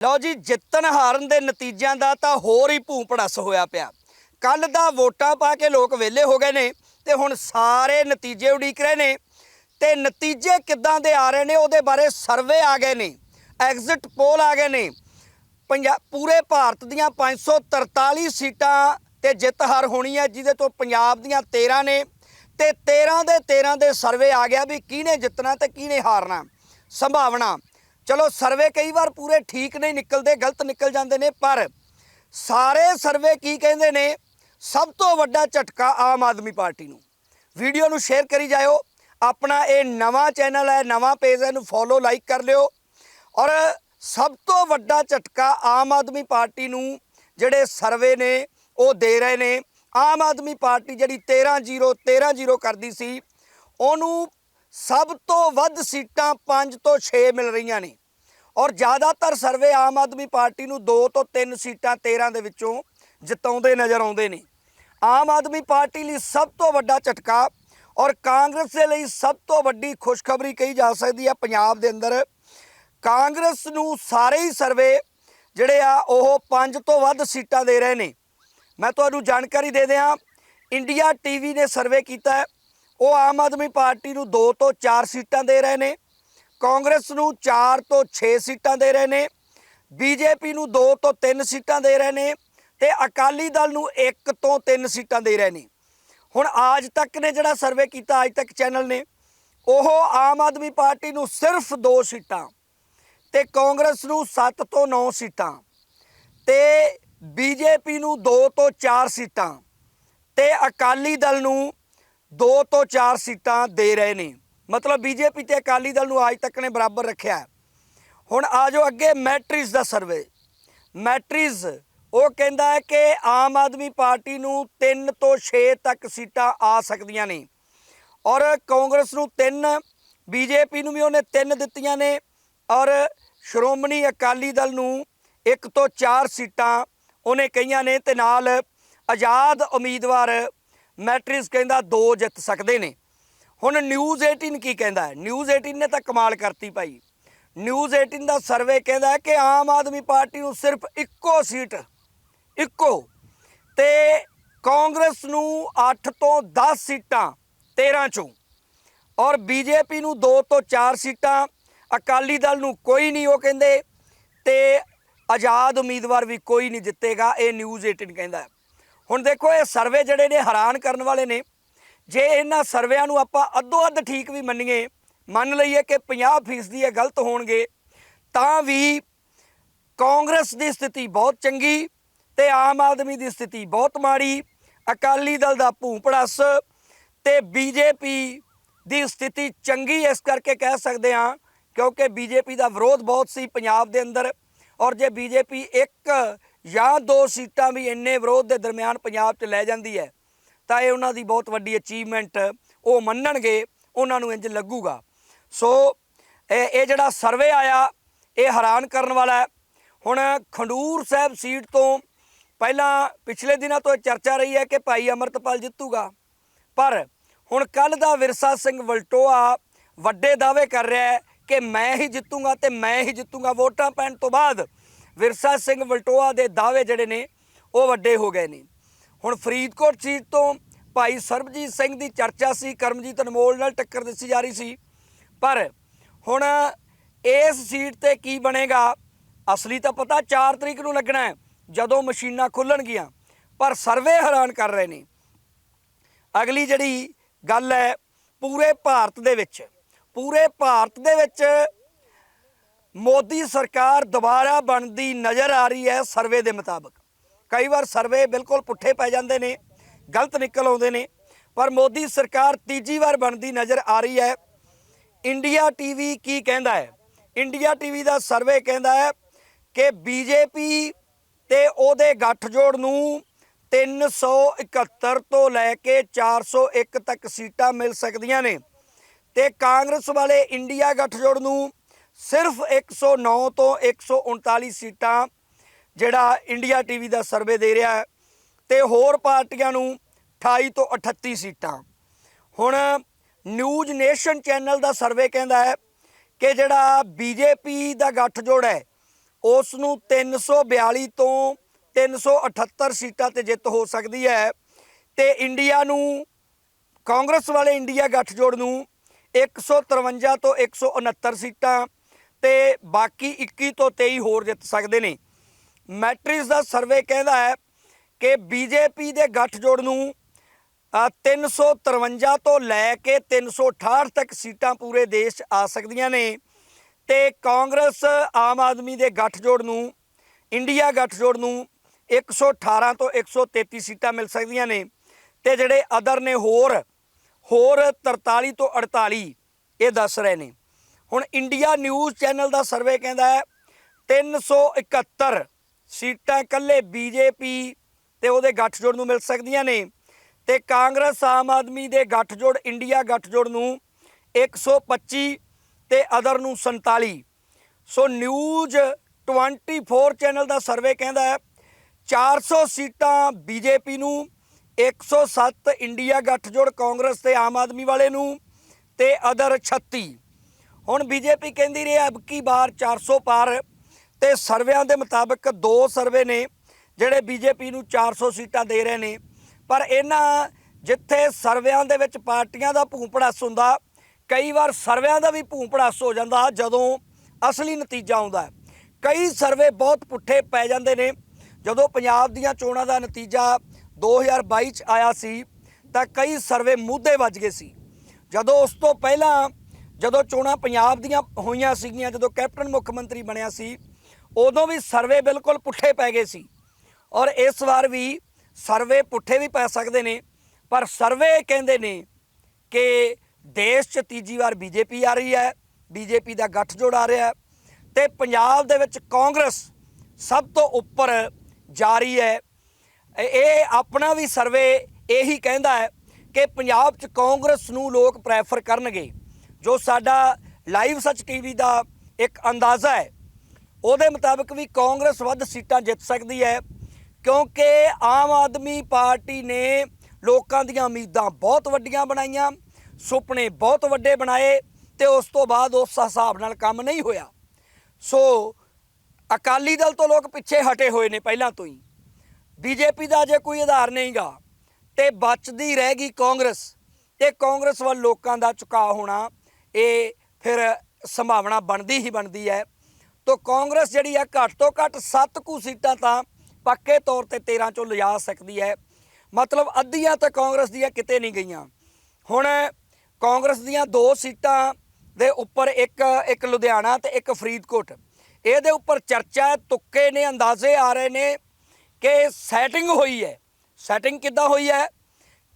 ਲਓ ਜੀ, ਜਿੱਤਣ ਹਾਰਨ ਦੇ ਨਤੀਜਿਆਂ ਦਾ ਤਾਂ ਹੋਰ ਹੀ ਭੂਪੜਸ ਹੋਇਆ ਪਿਆ। ਕੱਲ ਦਾ ਵੋਟਾਂ ਪਾ ਕੇ ਲੋਕ ਵਿਹਲੇ ਹੋ ਗਏ ਨੇ ਤੇ ਹੁਣ ਸਾਰੇ ਨਤੀਜੇ ਉਡੀਕ ਰਹੇ ਨੇ। ਤੇ ਨਤੀਜੇ ਕਿੱਦਾਂ ਦੇ ਆ ਰਹੇ ਨੇ, ਉਹਦੇ ਬਾਰੇ ਸਰਵੇ ਆ ਗਏ ਨੇ, ਐਗਜ਼ਿਟ ਪੋਲ ਆ ਗਏ ਨੇ। ਪੰਜਾ, ਪੂਰੇ ਭਾਰਤ ਦੀਆਂ 543 ਸੀਟਾਂ ਤੇ ਜਿੱਤ ਹਾਰ ਹੋਣੀ ਹੈ, ਜਿਹਦੇ ਤੋਂ ਪੰਜਾਬ ਦੀਆਂ 13 ਨੇ। ਤੇ 13 ਦੇ 13 ਦੇ ਸਰਵੇ ਆ ਗਿਆ ਵੀ ਕਿਹਨੇ ਜਿੱਤਣਾ ਤੇ ਕਿਹਨੇ ਹਾਰਨਾ। ਸੰਭਾਵਨਾ ਚਲੋ ਸਰਵੇ ਕਈ ਵਾਰ ਪੂਰੇ ਠੀਕ ਨਹੀਂ ਨਿਕਲਦੇ, ਗਲਤ ਨਿਕਲ ਜਾਂਦੇ ਨੇ, ਪਰ ਸਾਰੇ ਸਰਵੇ ਕੀ ਕਹਿੰਦੇ ਨੇ? ਸਭ ਤੋਂ ਵੱਡਾ ਝਟਕਾ ਆਮ ਆਦਮੀ ਪਾਰਟੀ ਨੂੰ। ਵੀਡੀਓ ਨੂੰ ਸ਼ੇਅਰ ਕਰੀ ਜਾਇਓ। ਆਪਣਾ ਇਹ ਨਵਾਂ ਚੈਨਲ ਹੈ, ਨਵਾਂ ਪੇਜ ਹੈ, ਇਹਨੂੰ ਫੋਲੋ ਲਾਈਕ ਕਰ ਲਿਓ। ਔਰ ਸਭ ਤੋਂ ਵੱਡਾ ਝਟਕਾ ਆਮ ਆਦਮੀ ਪਾਰਟੀ ਨੂੰ ਜਿਹੜੇ ਸਰਵੇ ਨੇ, ਉਹ ਦੇ ਰਹੇ ਨੇ। ਆਮ ਆਦਮੀ ਪਾਰਟੀ ਜਿਹੜੀ 13-0 13-0 ਕਰਦੀ ਸੀ, ਉਹਨੂੰ ਸਭ ਤੋਂ ਵੱਧ ਸੀਟਾਂ 5 ਤੋਂ 6 ਮਿਲ ਰਹੀਆਂ ਨੇ। ਔਰ ਜ਼ਿਆਦਾਤਰ ਸਰਵੇ ਆਮ ਆਦਮੀ ਪਾਰਟੀ ਨੂੰ 2 ਤੋਂ 3 ਸੀਟਾਂ 13 ਦੇ ਵਿੱਚੋਂ ਜਿਤਾਉਂਦੇ ਨਜ਼ਰ ਆਉਂਦੇ ਨੇ। ਆਮ ਆਦਮੀ ਪਾਰਟੀ ਲਈ ਸਭ ਤੋਂ ਵੱਡਾ ਝਟਕਾ ਔਰ ਕਾਂਗਰਸ ਦੇ ਲਈ ਸਭ ਤੋਂ ਵੱਡੀ ਖੁਸ਼ਖਬਰੀ ਕਹੀ ਜਾ ਸਕਦੀ ਹੈ ਪੰਜਾਬ ਦੇ ਅੰਦਰ। ਕਾਂਗਰਸ ਨੂੰ ਸਾਰੇ ਹੀ ਸਰਵੇ ਜਿਹੜੇ ਆ ਉਹ 5 ਤੋਂ ਵੱਧ ਸੀਟਾਂ ਦੇ ਰਹੇ ਨੇ। ਮੈਂ ਤੁਹਾਨੂੰ ਜਾਣਕਾਰੀ ਦੇ ਦਿਆਂ, ਇੰਡੀਆ ਟੀਵੀ ਨੇ ਸਰਵੇ ਕੀਤਾ ਹੈ, ਉਹ ਆਮ ਆਦਮੀ ਪਾਰਟੀ ਨੂੰ 2 ਤੋਂ 4 ਸੀਟਾਂ ਦੇ ਰਹੇ ਨੇ। ਕਾਂਗਰਸ ਨੂੰ 4 ਤੋਂ 6 ਸੀਟਾਂ ਦੇ ਰਹੇ ਨੇ, ਬੀਜੇਪੀ ਨੂੰ 2 ਤੋਂ 3 ਸੀਟਾਂ ਦੇ ਰਹੇ ਨੇ ਤੇ ਅਕਾਲੀ ਦਲ ਨੂੰ 1 ਤੋਂ 3 ਸੀਟਾਂ ਦੇ ਰਹੇ ਨੇ। ਹੁਣ ਆਜ ਤੱਕ ਨੇ ਜਿਹੜਾ ਸਰਵੇ ਕੀਤਾ ਅੱਜ ਤੱਕ ਚੈਨਲ ਨੇ, ਉਹ ਆਮ ਆਦਮੀ ਪਾਰਟੀ ਨੂੰ ਸਿਰਫ 2 ਸੀਟਾਂ ਤੇ ਕਾਂਗਰਸ ਨੂੰ 7 ਤੋਂ 9 ਸੀਟਾਂ ਤੇ ਬੀਜੇਪੀ ਨੂੰ 2 ਤੋਂ 4 ਸੀਟਾਂ ਤੇ ਅਕਾਲੀ ਦਲ ਨੂੰ 2 ਤੋਂ 4 ਸੀਟਾਂ ਦੇ ਰਹੇ ਨੇ। ਮਤਲਬ ਬੀਜੇਪੀ ਤੇ ਅਕਾਲੀ ਦਲ ਨੂੰ ਅੱਜ ਤੱਕ ਨੇ ਬਰਾਬਰ ਰੱਖਿਆ ਹੁਣ ਆ ਜਾਓ ਅੱਗੇ ਮੈਟ੍ਰਿਕਸ ਦਾ ਸਰਵੇ। ਮੈਟ੍ਰਿਕਸ, ਉਹ ਕਹਿੰਦਾ ਹੈ ਕਿ ਆਮ ਆਦਮੀ ਪਾਰਟੀ ਨੂੰ 3 ਤੋਂ 6 ਤੱਕ ਸੀਟਾਂ ਆ ਸਕਦੀਆਂ ਨੇ। ਔਰ ਕਾਂਗਰਸ ਨੂੰ 3 ਬੀਜੇਪੀ ਨੂੰ ਵੀ ਉਹਨੇ 3 ਦਿੱਤੀਆਂ ਨੇ। ਔਰ ਸ਼੍ਰੋਮਣੀ ਅਕਾਲੀ ਦਲ ਨੂੰ 1 ਤੋਂ 4 ਸੀਟਾਂ ਉਹਨੇ ਕਹੀਆਂ ਨੇ ਤੇ ਨਾਲ ਆਜ਼ਾਦ ਉਮੀਦਵਾਰ ਮੈਟ੍ਰਿਕਸ ਕਹਿੰਦਾ ਦੋ ਜਿੱਤ ਸਕਦੇ ਨੇ। ਹੁਣ ਨਿਊਜ਼ 18 ਕੀ ਕਹਿੰਦਾ ਹੈ? ਨਿਊਜ਼ 18 ਨੇ ਤਾਂ ਕਮਾਲ ਕਰਤੀ ਭਾਈ। ਨਿਊਜ਼ 18 ਦਾ ਸਰਵੇ ਕਹਿੰਦਾ ਕਿ ਆਮ ਆਦਮੀ ਪਾਰਟੀ ਨੂੰ ਸਿਰਫ ਇੱਕੋ ਸੀਟ, ਇੱਕੋ। ਤੇ ਕਾਂਗਰਸ ਨੂੰ 8 ਤੋਂ 10 ਸੀਟਾਂ 13 ਚੋਂ। ਔਰ ਬੀਜੇਪੀ ਨੂੰ 2 ਤੋਂ 4 ਸੀਟਾਂ, ਅਕਾਲੀ ਦਲ ਨੂੰ ਕੋਈ ਨਹੀਂ ਉਹ ਕਹਿੰਦੇ। ਤੇ ਆਜ਼ਾਦ ਉਮੀਦਵਾਰ ਵੀ ਕੋਈ ਨਹੀਂ ਜਿੱਤੇਗਾ, ਇਹ ਨਿਊਜ਼ 18 ਕਹਿੰਦਾ ਹੁਣ ਦੇਖੋ, ਇਹ ਸਰਵੇ ਜਿਹੜੇ ਨੇ ਹੈਰਾਨ ਕਰਨ ਵਾਲੇ ਨੇ। ਜੇ ਇਹਨਾਂ ਸਰਵੇਆਂ ਨੂੰ ਆਪਾਂ ਅੱਧੋ ਅੱਧ ਠੀਕ ਵੀ ਮੰਨੀਏ, ਮੰਨ ਲਈਏ ਕਿ 50% ਇਹ ਗਲਤ ਹੋਣਗੇ, ਤਾਂ ਵੀ ਕਾਂਗਰਸ ਦੀ ਸਥਿਤੀ ਬਹੁਤ ਚੰਗੀ ਤੇ ਆਮ ਆਦਮੀ ਦੀ ਸਥਿਤੀ ਬਹੁਤ ਮਾੜੀ, ਅਕਾਲੀ ਦਲ ਦਾ ਭੂਪੜਸ ਤੇ ਬੀਜੇਪੀ ਦੀ ਸਥਿਤੀ ਚੰਗੀ ਇਸ ਕਰਕੇ ਕਹਿ ਸਕਦੇ ਹਾਂ, ਕਿਉਂਕਿ ਬੀਜੇਪੀ ਦਾ ਵਿਰੋਧ ਬਹੁਤ ਸੀ ਪੰਜਾਬ ਦੇ ਅੰਦਰ ਔਰ ਜੇ ਬੀਜੇਪੀ ਇੱਕ ਜਾਂ ਦੋ ਸੀਟਾਂ ਵੀ ਇੰਨੇ ਵਿਰੋਧ ਦੇ ਦਰਮਿਆਨ ਪੰਜਾਬ 'ਚ ਲੈ ਜਾਂਦੀ ਹੈ ਤਾਂ ਇਹ ਉਹਨਾਂ ਦੀ ਬਹੁਤ ਵੱਡੀ ਅਚੀਵਮੈਂਟ ਉਹ ਮੰਨਣਗੇ, ਉਹਨਾਂ ਨੂੰ ਇੰਜ ਲੱਗੂਗਾ। ਸੋ ਇਹ ਇਹ ਜਿਹੜਾ ਸਰਵੇ ਆਇਆ, ਇਹ ਹੈਰਾਨ ਕਰਨ ਵਾਲਾ ਹੈ। ਹੁਣ ਖੰਡੂਰ ਸਾਹਿਬ ਸੀਟ ਤੋਂ ਪਹਿਲਾਂ ਪਿਛਲੇ ਦਿਨਾਂ ਤੋਂ ਇਹ ਚਰਚਾ ਰਹੀ ਹੈ ਕਿ ਭਾਈ ਅਮਰਤਪਾਲ ਜਿੱਤੂਗਾ। ਪਰ ਹੁਣ ਕੱਲ ਦਾ ਵਿਰਸਾ ਸਿੰਘ ਵਲਟੋਆ ਵੱਡੇ ਦਾਅਵੇ ਕਰ ਰਿਹਾ ਹੈ ਕਿ ਮੈਂ ਹੀ ਜਿੱਤੂਗਾ ਤੇ ਮੈਂ ਹੀ ਜਿੱਤੂਗਾ। ਵੋਟਾਂ ਪੈਣ ਤੋਂ ਬਾਅਦ ਵਿਰਸਾ ਸਿੰਘ ਵਲਟੋਆ ਦੇ ਦਾਅਵੇ ਜਿਹੜੇ ਨੇ, ਉਹ ਵੱਡੇ ਹੋ ਗਏ ਨੇ। ਹੁਣ ਫਰੀਦਕੋਟ ਸੀਟ ਤੋਂ ਭਾਈ ਸਰਬਜੀਤ ਸਿੰਘ ਦੀ ਚਰਚਾ ਸੀ, ਕਰਮਜੀਤ ਅਨਮੋਲ ਨਾਲ ਟੱਕਰ ਦਿੱਤੀ ਜਾ ਰਹੀ ਸੀ। ਪਰ ਹੁਣ ਇਸ ਸੀਟ ਤੇ ਕੀ ਬਣੇਗਾ? ਅਸਲੀ ਤਾਂ ਪਤਾ 4 ਤਰੀਕ ਨੂੰ ਲੱਗਣਾ ਹੈ, ਜਦੋਂ ਮਸ਼ੀਨਾਂ ਖੁੱਲਣਗੀਆਂ। ਪਰ ਸਰਵੇ ਹੈਰਾਨ ਕਰ ਰਹੇ ਨੇ। ਅਗਲੀ ਜਿਹੜੀ ਗੱਲ ਹੈ, ਪੂਰੇ ਭਾਰਤ ਦੇ ਵਿੱਚ, ਪੂਰੇ ਭਾਰਤ ਦੇ ਵਿੱਚ ਮੋਦੀ ਸਰਕਾਰ ਦੁਬਾਰਾ ਬਣਦੀ ਨਜ਼ਰ ਆ ਰਹੀ ਹੈ ਸਰਵੇ ਦੇ ਮੁਤਾਬਕ। ਕਈ ਵਾਰ ਸਰਵੇ ਬਿਲਕੁਲ ਪੁੱਠੇ ਪੈ ਜਾਂਦੇ ਨੇ, ਗਲਤ ਨਿਕਲ ਆਉਂਦੇ ਨੇ, ਪਰ ਮੋਦੀ ਸਰਕਾਰ ਤੀਜੀ ਵਾਰ ਬਣਦੀ ਨਜ਼ਰ ਆ ਰਹੀ ਹੈ। ਇੰਡੀਆ ਟੀਵੀ ਕੀ ਕਹਿੰਦਾ ਹੈ? ਇੰਡੀਆ ਟੀਵੀ ਦਾ ਸਰਵੇ ਕਹਿੰਦਾ ਹੈ ਕਿ ਬੀਜੇਪੀ ਤੇ ਉਹਦੇ ਗੱਠਜੋੜ ਨੂੰ 371 ਤੋਂ ਲੈ ਕੇ 401 ਤੱਕ ਸੀਟਾਂ ਮਿਲ ਸਕਦੀਆਂ ਨੇ ਤੇ ਕਾਂਗਰਸ ਵਾਲੇ ਇੰਡੀਆ ਗੱਠਜੋੜ ਨੂੰ ਸਿਰਫ 109 ਤੋਂ 139 ਸੀਟਾਂ ਜਿਹੜਾ ਇੰਡੀਆ ਟੀਵੀ ਦਾ ਸਰਵੇ ਦੇ ਰਿਹਾ ਹੈ ਤੇ ਹੋਰ ਪਾਰਟੀਆਂ ਨੂੰ 28 ਤੋਂ 38 ਸੀਟਾਂ। ਹੁਣ ਨਿਊਜ਼ ਨੇਸ਼ਨ ਚੈਨਲ ਦਾ ਸਰਵੇ ਕਹਿੰਦਾ ਹੈ ਕਿ ਜਿਹੜਾ ਬੀਜੇਪੀ ਦਾ ਗੱਠਜੋੜ ਹੈ ਉਸ ਨੂੰ 342 ਤੋਂ 378 ਸੀਟਾਂ ਤੇ ਜਿੱਤ ਹੋ ਸਕਦੀ ਹੈ ਤੇ ਇੰਡੀਆ ਨੂੰ, ਕਾਂਗਰਸ ਵਾਲੇ ਇੰਡੀਆ ਗੱਠਜੋੜ ਨੂੰ 153 ਤੋਂ 169 ਸੀਟਾਂ ਤੇ ਬਾਕੀ 21 ਤੋਂ 23 ਹੋਰ ਜਿੱਤ ਸਕਦੇ ਨੇ। ਮੈਟ੍ਰਿਕਸ ਦਾ ਸਰਵੇ ਕਹਿੰਦਾ ਹੈ ਕਿ ਬੀਜੇਪੀ ਦੇ ਗੱਠਜੋੜ ਨੂੰ ਅ, 353 ਤੋਂ ਲੈ ਕੇ 368 ਤੱਕ ਸੀਟਾਂ ਪੂਰੇ ਦੇਸ਼ 'ਚ ਆ ਸਕਦੀਆਂ ਨੇ ਤੇ ਕਾਂਗਰਸ ਆਮ ਆਦਮੀ ਦੇ ਗੱਠਜੋੜ ਨੂੰ ਇੰਡੀਆ ਗੱਠਜੋੜ ਨੂੰ 118 ਤੋਂ 133 ਸੀਟਾਂ ਮਿਲ ਸਕਦੀਆਂ ਨੇ ਤੇ ਜਿਹੜੇ ਅਦਰ ਨੇ ਹੋਰ ਹੋਰ 43 ਤੋਂ 48 ਇਹ ਦੱਸ ਰਹੇ ਨੇ। ਹੁਣ ਇੰਡੀਆ ਨਿਊਜ਼ ਚੈਨਲ ਦਾ ਸਰਵੇ ਕਹਿੰਦਾ ਹੈ 371 ਸੀਟਾਂ ਇਕੱਲੇ ਬੀਜੇਪੀ ਤੇ ਉਹਦੇ ਗੱਠਜੋੜ ਨੂੰ ਮਿਲ ਸਕਦੀਆਂ ਨੇ। ਤੇ ਕਾਂਗਰਸ ਆਮ ਆਦਮੀ ਦੇ ਗੱਠਜੋੜ, ਇੰਡੀਆ ਗੱਠਜੋੜ ਨੂੰ 125 ਤੇ ਅਦਰ ਨੂੰ 47 ਸੋ ਨਿਊਜ਼ 24 ਚੈਨਲ ਦਾ ਸਰਵੇ ਕਹਿੰਦਾ ਹੈ 400 ਸੀਟਾਂ ਬੀਜੇਪੀ ਨੂੰ 107 ਇੰਡੀਆ ਗੱਠਜੋੜ, ਕਾਂਗਰਸ ਤੇ ਆਮ ਆਦਮੀ ਵਾਲੇ ਨੂੰ ਤੇ ਅਦਰ 36 ਹੁਣ ਬੀਜੇਪੀ ਕਹਿੰਦੀ ਰਹੀ, ਅਬ ਕੀ ਬਾਰ 400 ਪਾਰ ਤੇ ਸਰਵਿਆਂ ਦੇ ਮੁਤਾਬਕ ਦੋ ਸਰਵੇ ਨੇ, ਜਿਹੜੇ ਬੀਜੇਪੀ ਨੂੰ 400 ਸੀਟਾਂ ਦੇ ਰਹੇ ਨੇ। ਪਰ ਇਹਨਾਂ ਜਿੱਥੇ ਸਰਵਿਆਂ ਦੇ ਵਿੱਚ ਪਾਰਟੀਆਂ ਦਾ ਭੂਪੜਾਸ ਹੁੰਦਾ, ਕਈ ਵਾਰ ਸਰਵਿਆਂ ਦਾ ਵੀ ਭੂਪੜਾਸ ਹੋ ਜਾਂਦਾ ਜਦੋਂ ਅਸਲੀ ਨਤੀਜਾ ਆਉਂਦਾ ਕਈ ਸਰਵੇ ਬਹੁਤ ਪੁੱਠੇ ਪੈ ਜਾਂਦੇ ਨੇ। ਜਦੋਂ ਪੰਜਾਬ ਦੀਆਂ ਚੋਣਾਂ ਦਾ ਨਤੀਜਾ 2022 ਚ ਆਇਆ ਸੀ, ਤਾਂ ਕਈ ਸਰਵੇ ਮੁੱਦੇ ਵੱਜ ਗਏ ਸੀ। ਜਦੋਂ ਉਸ ਤੋਂ ਪਹਿਲਾਂ, ਜਦੋਂ ਚੋਣਾਂ ਪੰਜਾਬ ਦੀਆਂ ਹੋਈਆਂ ਸੀਗੀਆਂ, ਜਦੋਂ ਕੈਪਟਨ ਮੁੱਖ ਮੰਤਰੀ ਬਣਿਆ ਸੀ ਉਦੋਂ ਵੀ ਸਰਵੇ ਬਿਲਕੁਲ ਪੁੱਠੇ ਪੈ ਗਏ ਸੀ। ਔਰ ਇਸ ਵਾਰ ਵੀ ਸਰਵੇ ਪੁੱਠੇ ਵੀ ਪੈ ਸਕਦੇ ਨੇ। ਪਰ ਸਰਵੇ ਕਹਿੰਦੇ ਨੇ ਕਿ ਦੇਸ਼ 'ਚ ਤੀਜੀ ਵਾਰ ਬੀਜੇਪੀ ਆ ਰਹੀ ਹੈ, ਬੀਜੇਪੀ ਦਾ ਗੱਠਜੋੜ ਆ ਰਿਹਾ ਹੈ ਤੇ ਪੰਜਾਬ ਦੇ ਵਿੱਚ ਕਾਂਗਰਸ ਸਭ ਤੋਂ ਉੱਪਰ ਜਾ ਰਹੀ ਹੈ। ਇਹ- ਆਪਣਾ ਵੀ ਸਰਵੇ ਇਹੀ ਕਹਿੰਦਾ ਹੈ ਕਿ ਪੰਜਾਬ 'ਚ ਕਾਂਗਰਸ ਨੂੰ ਲੋਕ ਪ੍ਰੈਫਰ ਕਰਨਗੇ। ਜੋ ਸਾਡਾ ਲਾਈਵ ਸੱਚ ਟੀਵੀ ਦਾ ਇੱਕ ਅੰਦਾਜ਼ਾ ਹੈ ਉਹਦੇ ਮੁਤਾਬਕ ਵੀ ਕਾਂਗਰਸ ਵੱਧ ਸੀਟਾਂ ਜਿੱਤ ਸਕਦੀ ਹੈ, ਕਿਉਂਕਿ ਆਮ ਆਦਮੀ ਪਾਰਟੀ ਨੇ ਲੋਕਾਂ ਦੀਆਂ ਉਮੀਦਾਂ ਬਹੁਤ ਵੱਡੀਆਂ ਬਣਾਈਆਂ, ਸੁਪਨੇ ਬਹੁਤ ਵੱਡੇ ਬਣਾਏ ਤੇ ਉਸ ਤੋਂ ਬਾਅਦ ਉਸ ਹਿਸਾਬ ਨਾਲ ਕੰਮ ਨਹੀਂ ਹੋਇਆ। ਸੋ ਅਕਾਲੀ ਦਲ ਤੋਂ ਲੋਕ ਪਿੱਛੇ ਹਟੇ ਹੋਏ ਨੇ ਪਹਿਲਾਂ ਤੋਂ ਹੀ। ਬੀਜੇਪੀ ਦਾ ਜੇ ਕੋਈ ਆਧਾਰ ਨਹੀਂਗਾ ਤੇ ਬਚਦੀ ਰਹਿ ਗਈ ਕਾਂਗਰਸ ਤੇ ਕਾਂਗਰਸ ਵੱਲ ਲੋਕਾਂ ਦਾ ਝੁਕਾਅ ਹੋਣਾ, ਇਹ ਫਿਰ ਸੰਭਾਵਨਾ ਬਣਦੀ ਹੀ ਬਣਦੀ ਹੈ। ਤੋ ਕਾਂਗਰਸ ਜਿਹੜੀ ਆ ਘੱਟ ਤੋਂ ਘੱਟ 7 ਕੁ ਸੀਟਾਂ ਤਾਂ ਪੱਕੇ ਤੌਰ ਤੇ 13 ਚੋਂ ਲਿਜਾ ਸਕਦੀ ਹੈ। ਮਤਲਬ ਅੱਧੀਆਂ ਤਾਂ ਕਾਂਗਰਸ ਦੀਆਂ ਕਿਤੇ ਨਹੀਂ ਗਈਆਂ। ਹੁਣ ਕਾਂਗਰਸ ਦੀਆਂ ਦੋ ਸੀਟਾਂ ਦੇ ਉੱਪਰ ਇੱਕ ਇੱਕ ਲੁਧਿਆਣਾ ਤੇ ਇੱਕ ਫਰੀਦਕੋਟ। ਇਹਦੇ ਉੱਪਰ ਚਰਚਾ ਤੁੱਕੇ ਨੇ, ਅੰਦਾਜ਼ੇ ਆ ਰਹੇ ਨੇ ਕਿ ਸੈਟਿੰਗ ਹੋਈ ਹੈ। ਸੈਟਿੰਗ ਕਿੱਦਾਂ ਹੋਈ ਹੈ?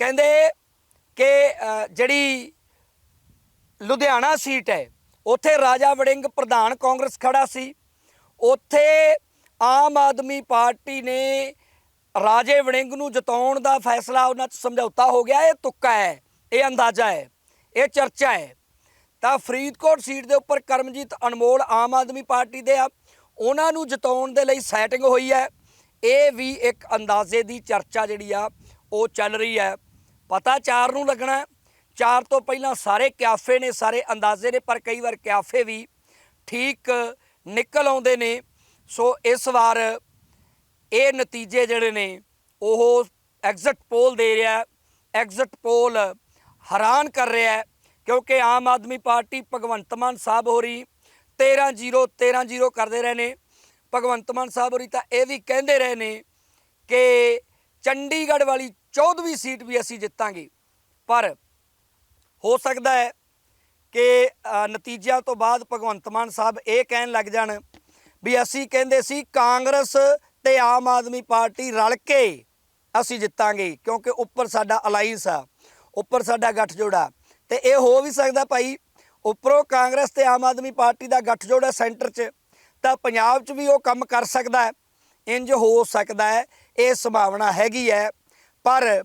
ਕਹਿੰਦੇ ਕਿ ਜਿਹੜੀ ਲੁਧਿਆਣਾ ਸੀਟ ਹੈ ਉੱਥੇ ਰਾਜਾ ਵੜਿੰਗ ਪ੍ਰਧਾਨ ਕਾਂਗਰਸ ਖੜਾ ਸੀ। ਉੱਥੇ ਆਮ ਆਦਮੀ ਪਾਰਟੀ ਨੇ ਰਾਜੇ ਵੜਿੰਗ ਨੂੰ ਜਿਤਾਉਣ ਦਾ ਫੈਸਲਾ ਉਹਨਾਂ 'ਚ ਸਮਝੌਤਾ ਹੋ ਗਿਆ। ਇਹ ਤੁੱਕਾ ਹੈ, ਇਹ ਅੰਦਾਜ਼ਾ ਹੈ, ਇਹ ਚਰਚਾ ਹੈ। ਤਾਂ ਫਰੀਦਕੋਟ ਸੀਟ ਦੇ ਉੱਪਰ ਕਰਮਜੀਤ ਅਨਮੋਲ ਆਮ ਆਦਮੀ ਪਾਰਟੀ ਦੇ ਆ। ਉਹਨਾਂ ਨੂੰ ਜਿਤਾਉਣ ਦੇ ਲਈ ਸੈਟਿੰਗ ਹੋਈ ਹੈ। ਇਹ ਵੀ ਇੱਕ ਅੰਦਾਜ਼ੇ ਦੀ ਚਰਚਾ ਜਿਹੜੀ ਆ, ਉਹ ਚੱਲ ਰਹੀ ਹੈ। ਪਤਾ ਚਾਰ ਨੂੰ ਲੱਗਣਾ ਚਾਰ ਤੋਂ ਪਹਿਲਾਂ ਸਾਰੇ ਕਿਆਫੇ ਨੇ, ਸਾਰੇ ਅੰਦਾਜ਼ੇ ਨੇ, ਪਰ ਕਈ ਵਾਰ ਕਿਆਫੇ ਵੀ ਠੀਕ ਨਿਕਲ ਆਉਂਦੇ ਨੇ। ਸੋ ਇਸ ਵਾਰ ਇਹ ਨਤੀਜੇ ਜਿਹੜੇ ਨੇ, ਉਹ ਐਗਜ਼ਿਟ ਪੋਲ ਦੇ ਰਿਹਾ ਐਗਜ਼ਿਟ ਪੋਲ ਹੈਰਾਨ ਕਰ ਰਿਹਾ ਕਿਉਂਕਿ ਆਮ ਆਦਮੀ ਪਾਰਟੀ ਭਗਵੰਤ ਮਾਨ ਸਾਹਿਬ ਹੋਰੀ 13-0 13-0 ਕਰਦੇ ਰਹੇ ਨੇ। ਭਗਵੰਤ ਮਾਨ ਸਾਹਿਬ ਹੋਰੀ ਤਾਂ ਇਹ ਵੀ ਕਹਿੰਦੇ ਰਹੇ ਨੇ ਕਿ ਚੰਡੀਗੜ੍ਹ ਵਾਲੀ 14ਵੀਂ ਸੀਟ ਵੀ ਅਸੀਂ ਜਿੱਤਾਂਗੇ। ਪਰ ਹੋ ਸਕਦਾ ਹੈ ਕਿ ਨਤੀਜਿਆਂ ਤੋਂ ਬਾਅਦ ਭਗਵੰਤ ਮਾਨ ਸਾਹਿਬ ਇਹ ਕਹਿਣ ਲੱਗ ਜਾਣ ਵੀ ਅਸੀਂ ਕਹਿੰਦੇ ਸੀ ਕਾਂਗਰਸ ਤੇ ਆਮ ਆਦਮੀ ਪਾਰਟੀ ਰਲ ਕੇ ਅਸੀਂ ਜਿੱਤਾਂਗੇ ਕਿਉਂਕਿ ਉੱਪਰ ਸਾਡਾ ਅਲਾਈਅੰਸ ਆ, ਉੱਪਰ ਸਾਡਾ ਗੱਠਜੋੜ ਆ। ਤੇ ਇਹ ਹੋ ਵੀ ਸਕਦਾ ਭਾਈ, ਉੱਪਰੋਂ ਕਾਂਗਰਸ ਤੇ ਆਮ ਆਦਮੀ ਪਾਰਟੀ ਦਾ ਗੱਠਜੋੜ ਹੈ ਸੈਂਟਰ 'ਚ, ਤਾਂ ਪੰਜਾਬ 'ਚ ਵੀ ਉਹ ਕੰਮ ਕਰ ਸਕਦਾ ਹੈ। ਇੰਜ ਹੋ ਸਕਦਾ ਹੈ, ਇਹ ਸੰਭਾਵਨਾ ਹੈਗੀ ਹੈ, ਪਰ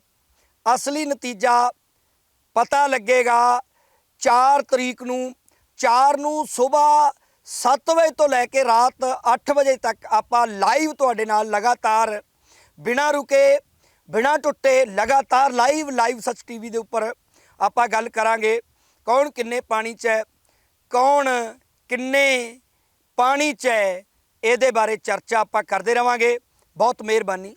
ਅਸਲੀ ਨਤੀਜਾ ਪਤਾ ਲੱਗੇਗਾ 4 ਤਰੀਕ ਨੂੰ 4 ਨੂੰ ਸਵੇਰ 7 ਵਜੇ ਤੋਂ ਲੈ ਕੇ ਰਾਤ 8 ਵਜੇ ਤੱਕ ਆਪਾਂ ਲਾਈਵ ਤੁਹਾਡੇ ਨਾਲ ਲਗਾਤਾਰ ਬਿਨਾਂ ਰੁਕੇ, ਬਿਨਾਂ ਟੁੱਟੇ, ਲਗਾਤਾਰ ਲਾਈਵ ਲਾਈਵ ਸੱਚ ਟੀਵੀ ਦੇ ਉੱਪਰ ਆਪਾਂ ਗੱਲ ਕਰਾਂਗੇ, ਕੌਣ ਕਿੰਨੇ ਪਾਣੀ 'ਚ ਹੈ, ਕੌਣ ਕਿੰਨੇ ਪਾਣੀ 'ਚ ਹੈ, ਇਹਦੇ ਬਾਰੇ ਚਰਚਾ ਆਪਾਂ ਕਰਦੇ ਰਵਾਂਗੇ। ਬਹੁਤ ਮਿਹਰਬਾਨੀ